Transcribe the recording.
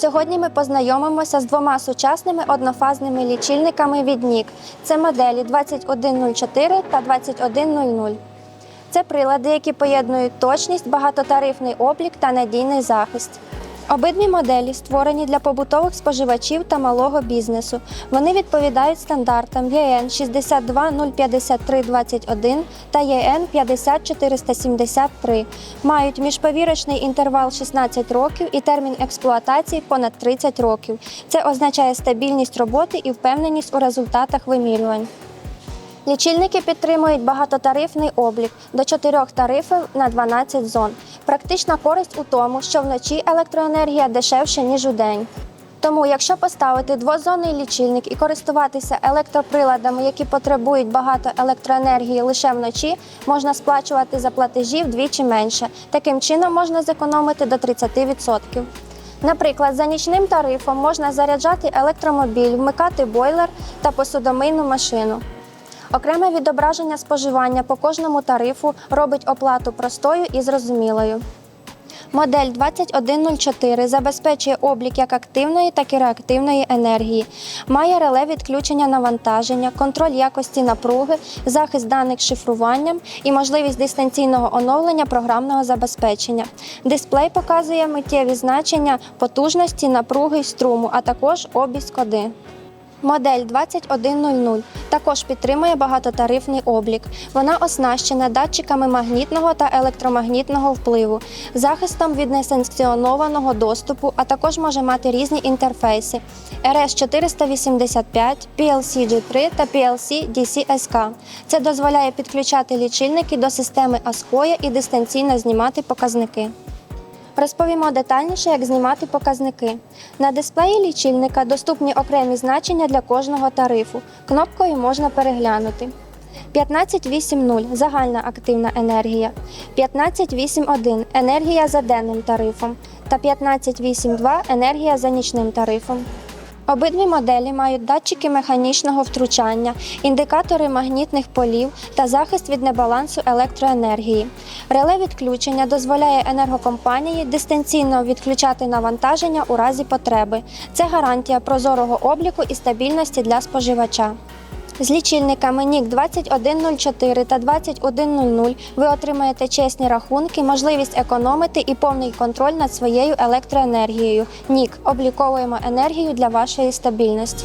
Сьогодні ми познайомимося з двома сучасними однофазними лічильниками від NIC. Це моделі 2104 та 2100. Це прилади, які поєднують точність, багатотарифний облік та надійний захист. Обидві моделі створені для побутових споживачів та малого бізнесу. Вони відповідають стандартам ЄН 6205321 та ЄН 50473, мають міжповірочний інтервал 16 років і термін експлуатації понад 30 років. Це означає стабільність роботи і впевненість у результатах вимірювань. Лічильники підтримують багатотарифний облік до 4 тарифів на 12 зон. Практична користь у тому, що вночі електроенергія дешевше, ніж у день. Тому, якщо поставити двозонний лічильник і користуватися електроприладами, які потребують багато електроенергії лише вночі, можна сплачувати за платежі вдвічі менше. Таким чином можна зекономити до 30%. Наприклад, за нічним тарифом можна заряджати електромобіль, вмикати бойлер та посудомийну машину. Окреме відображення споживання по кожному тарифу робить оплату простою і зрозумілою. Модель 2104 забезпечує облік як активної, так і реактивної енергії. Має реле відключення навантаження, контроль якості напруги, захист даних шифруванням і можливість дистанційного оновлення програмного забезпечення. Дисплей показує миттєві значення потужності, напруги й струму, а також обість коди. Модель 2100 також підтримує багатотарифний облік. Вона оснащена датчиками магнітного та електромагнітного впливу, захистом від несанкціонованого доступу, а також може мати різні інтерфейси RS485, PLC G3 та PLC DC-SK. Це дозволяє підключати лічильники до системи ASCOIA і дистанційно знімати показники. Розповімо детальніше, як знімати показники. На дисплеї лічильника доступні окремі значення для кожного тарифу. Кнопкою можна переглянути. 15.8.0 загальна активна енергія, 15.8.1 енергія за денним тарифом та 15.8.2 енергія за нічним тарифом. Обидві моделі мають датчики механічного втручання, індикатори магнітних полів та захист від небалансу електроенергії. Реле відключення дозволяє енергокомпанії дистанційно відключати навантаження у разі потреби. Це гарантія прозорого обліку і стабільності для споживача. З лічильниками NIC 2104 та 2100 ви отримаєте чесні рахунки, можливість економити і повний контроль над своєю електроенергією. NIC – обліковуємо енергію для вашої стабільності.